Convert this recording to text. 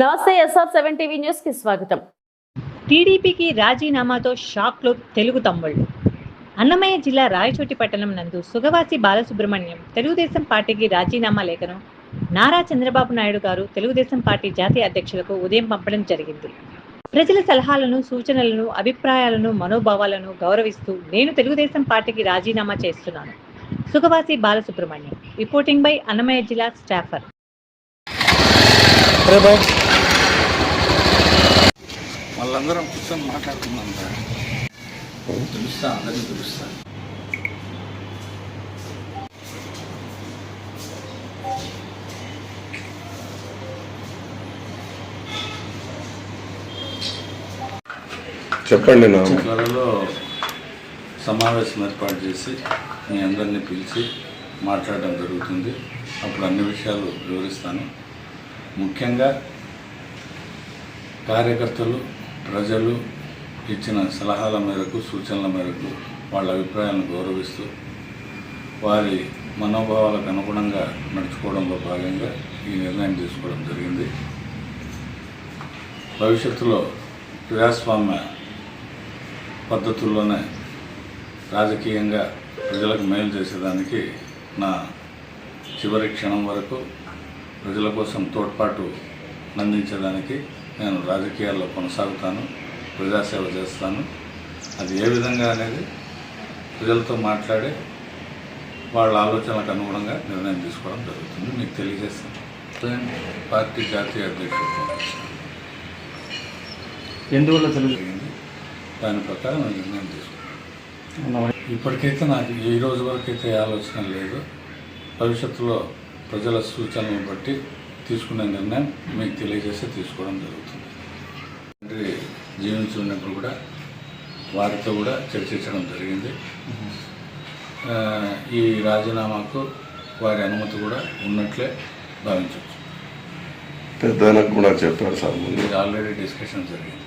నమస్తే SR seven TV న్యూస్కి స్వాగతం. టీడీపీకి రాజీనామాతో షాక్లో తెలుగు తమ్ముళ్ళు. అన్నమయ్య జిల్లా రాయచోటి పట్టణం నందు సుగవాసి బాలసుబ్రహ్మణ్యం తెలుగుదేశం పార్టీకి రాజీనామా లేఖను నారా చంద్రబాబు నాయుడు గారు తెలుగుదేశం పార్టీ జాతీయ అధ్యక్షులకు ఉదయం పంపడం జరిగింది. ప్రజల సలహాలను సూచనలను అభిప్రాయాలను మనోభావాలను గౌరవిస్తూ నేను తెలుగుదేశం పార్టీకి రాజీనామా చేస్తున్నాను. సుగవాసి బాలసుబ్రహ్మణ్యం రిపోర్టింగ్ బై అన్నమయ్య జిల్లా స్టాఫర్. వాళ్ళందరం కూర్చొని మాట్లాడుతున్నాం సార్ తెలుస్తా అందరినీ తెలుస్తా. చెప్పండి నా త్వరలో సమావేశం ఏర్పాటు చేసి మీ అందరినీ పిలిచి మాట్లాడడం జరుగుతుంది. అప్పుడు అన్ని విషయాలు వివరిస్తాను. ముఖ్యంగా కార్యకర్తలు ప్రజలు ఇచ్చిన సలహాల మేరకు సూచనల మేరకు వాళ్ళ అభిప్రాయాలను గౌరవిస్తూ వారి మనోభావాలకు అనుగుణంగా నడుచుకోవడంలో భాగంగా ఈ నిర్ణయం తీసుకోవడం జరిగింది. భవిష్యత్తులో ప్రజాస్వామ్య పద్ధతుల్లోనే రాజకీయంగా ప్రజలకు మేలు చేసేదానికి నా చివరి క్షణం వరకు ప్రజల కోసం తోడ్పాటు అందించడానికి నేను రాజకీయాల్లో కొనసాగుతాను ప్రజాసేవ చేస్తాను. అది ఏ విధంగా అనేది ప్రజలతో మాట్లాడి వాళ్ళ ఆలోచనలకు అనుగుణంగా నిర్ణయం తీసుకోవడం జరుగుతుంది. మీకు తెలియజేస్తాను. పార్టీ జాతీయ అధ్యక్షుడు. ఎందువల్ల జరిగింది. దాని ప్రకారం నేను నిర్ణయం తీసుకున్నాను. ఇప్పటికైతే నాకు ఈ రోజు వరకు అయితే ఆలోచన లేదు. భవిష్యత్తులో ప్రజల సూచనలను బట్టి తీసుకునే నిర్ణయం మీకు తెలియజేసి తీసుకోవడం జరుగుతుంది. తండ్రి జీవించి ఉన్నప్పుడు కూడా వారితో కూడా చర్చించడం జరిగింది. ఈ రాజీనామాకు వారి అనుమతి కూడా ఉన్నట్లే భావించవచ్చు. పెద్దనకు కూడా చెప్పారు సార్ ఆల్రెడీ డిస్కషన్ జరిగింది.